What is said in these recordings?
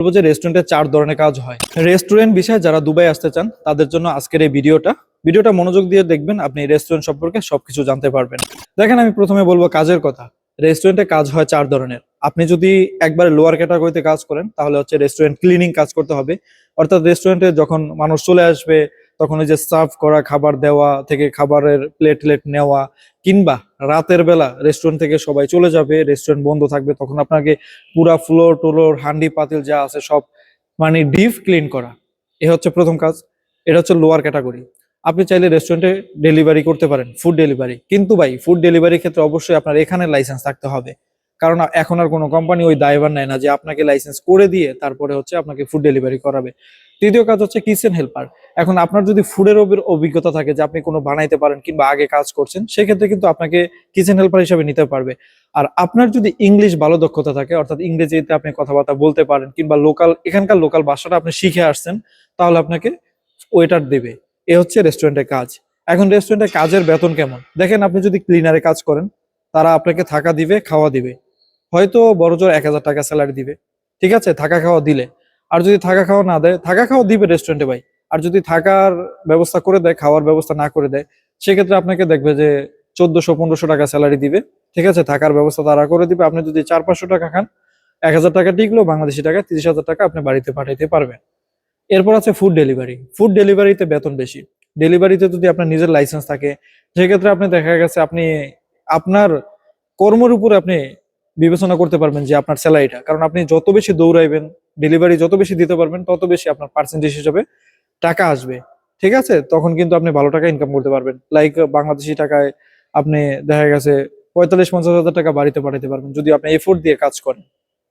বলব যে রেস্টুরেন্টে চার ধরনের কাজ হয়। রেস্টুরেন্ট বিষয়ে যারা দুবাই আসতে চান, তাদের জন্য আজকের এই ভিডিওটা। ভিডিওটা মনোযোগ দিয়ে দেখবেন, আপনি রেস্টুরেন্ট সম্পর্কে সবকিছু জানতে পারবেন। দেখেন, আমি প্রথমে বলব কাজের কথা। রেস্টুরেন্টে কাজ হয় চার ধরনের। আপনি যদি একবার লোয়ার ক্যাটাগরিতে কাজ করেন, তাহলে হচ্ছে রেস্টুরেন্ট ক্লিনিং কাজ করতে হবে। অর্থাৎ রেস্টুরেন্টে যখন মানুষ চলে আসবে তখন ওই যে সার্ভ করা, খাবার দেওয়া থেকে খাবারের প্লেট প্লেট নেওয়া কিংবা রাতের বেলা রেস্টুরেন্ট থেকে সবাই চলে যাবে রেস্টুরেন্ট বন্ধ থাকবে, তখন আপনাকে পুরা ফ্লোর টোলোর হান্ডি পাতিল যা আছে সব মানে ডিপ ক্লিন করা। এ হচ্ছে প্রথম কাজ। এটা হচ্ছে লোয়ার ক্যাটাগরি আপনি চাইলে রেস্টুরেন্টে ডেলিভারি করতে পারেন ফুড ডেলিভারি কিন্তু ভাই ফুড ডেলিভারির ক্ষেত্রে অবশ্যই আপনার এখানে লাইসেন্স থাকতে হবে। কারণ এখন আর কোনো কোম্পানি ওই দায়ভার নেয় না যে আপনাকে লাইসেন্স করে দিয়ে তারপরে হচ্ছে আপনাকে ফুড ডেলিভারি করাবে। তৃতীয় কাজ হচ্ছে কিচেন হেল্পার এখন আপনার যদি ফুডের অভিজ্ঞতা থাকে যে আপনি কোনো বানাইতে পারেন কিংবা আগে কাজ করছেন, সেক্ষেত্রে কিন্তু আপনাকে কিচেন হেল্পার হিসেবে নিতে পারবে। আর আপনার যদি ইংলিশ ভালো দক্ষতা থাকে, অর্থাৎ ইংরেজিতে আপনি কথাবার্তা বলতে পারেন কিংবা লোকাল এখানকার লোকাল ভাষাটা আপনি শিখে আসছেন, তাহলে আপনাকে ওয়েটার দেবে। এ হচ্ছে রেস্টুরেন্টের কাজ। এখন রেস্টুরেন্টের কাজের বেতন কেমন? দেখেন আপনি যদি ক্লিনারে কাজ করেন, তারা আপনাকে থাকা দিবে, খাওয়া দিবে। হয়তো বড় জোর এক হাজার টাকা স্যালারি দিবে। ঠিক আছে, থাকা খাওয়া দিলে। আর যদি থাকা খাওয়া না দেয়, থাকা খাওয়া দিবে রেস্টুরেন্টে ভাই। আর যদি থাকার ব্যবস্থা করে দেয়, খাওয়ার ব্যবস্থা না করে দেয়, সেক্ষেত্রে আপনাকে দেখবে যে চোদ্দশো, পনেরোশো টাকা স্যালারি দিবে। ঠিক আছে? থাকার ব্যবস্থা তারা করে দিবে। আপনি যদি চার, পাঁচশো টাকা খান, এক হাজার টাকা টিকলো বাংলাদেশি টাকা তিরিশ হাজার টাকা আপনি বাড়িতে পাঠাইতে পারবেন। এরপর আছে ফুড ডেলিভারি ফুড ডেলিভারিতে বেতন বেশি। ডেলিভারিতে যদি আপনার নিজের লাইসেন্স থাকে, সেক্ষেত্রে আপনি দেখা গেছে আপনি, আপনার কর্মের উপরে আপনি বিবেচনা করতে পারবেন যে আপনার স্যালারিটা কারণ আপনি যত বেশি দৌড়াইবেন ডেলিভারি যত বেশি দিতে পারবেন, তত বেশি আপনার পার্সেন্টেজ হিসেবে টাকা আসবে, ঠিক আছে? তখন কিন্তু আপনি ভালো টাকা ইনকাম করতে পারবেন। লাইক বাংলাদেশি টাকায় আপনি দেখা গেছে পঁয়তাল্লিশ, পঞ্চাশ হাজার টাকা বাড়িতে পাঠাতে পারবেন, যদি আপনি এফোর্ট দিয়ে কাজ করেন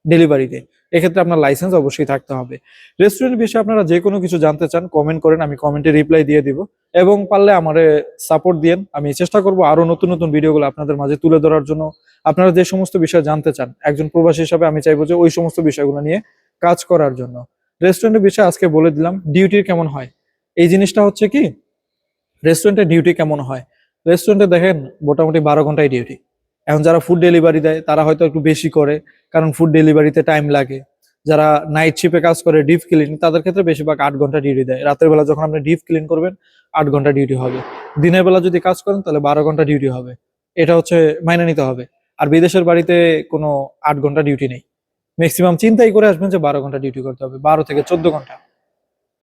ডেলিভারিতে এক্ষেত্রে আপনার লাইসেন্স অবশ্যই থাকতে হবে। রেস্টুরেন্ট বিষয়ে আপনারা যে কোনো কিছু জানতে চান কমেন্ট করেন, আমি কমেন্টে রিপ্লাই দিয়ে দিব। এবং পারলে আমারে সাপোর্ট দিয়েন। আমি চেষ্টা করব আরও নতুন নতুন ভিডিওগুলো আপনাদের মাঝে তুলে ধরার জন্য। আপনারা যে সমস্ত বিষয় জানতে চান, একজন প্রবাসী হিসাবে আমি চাইব যে ওই সমস্ত বিষয়গুলো নিয়ে কাজ করার জন্য। রেস্টুরেন্টের বিষয়ে আজকে বলে দিলাম ডিউটির কেমন হয়? এই জিনিসটা হচ্ছে কি রেস্টুরেন্টের ডিউটি কেমন হয়? রেস্টুরেন্টে দেখেন, মোটামুটি বারো ঘন্টায় ডিউটি এখন যারা ফুড ডেলিভারি দেয়, তারা হয়তো একটু বেশি করে, কারণ ফুড ডেলিভারিতে টাইম লাগে। যারা নাইট শিপে কাজ করে ডিপ ক্লিন তাদের ক্ষেত্রে বেশিরভাগ আট ঘণ্টা ডিউটি দেয়। রাতের বেলা যখন আপনি ডিপ ক্লিন করবেন, আট ঘণ্টা ডিউটি হবে। দিনের বেলা যদি কাজ করেন, তাহলে বারো ঘণ্টা ডিউটি হবে। এটা হচ্ছে মাইনে নিতে হবে। আর বিদেশের বাড়িতে কোনো আট ঘণ্টা ডিউটি নেই। ম্যাক্সিমাম চিন্তাই করে আসবেন যে বারো ঘণ্টা ডিউটি করতে হবে। বারো থেকে চোদ্দ ঘণ্টা।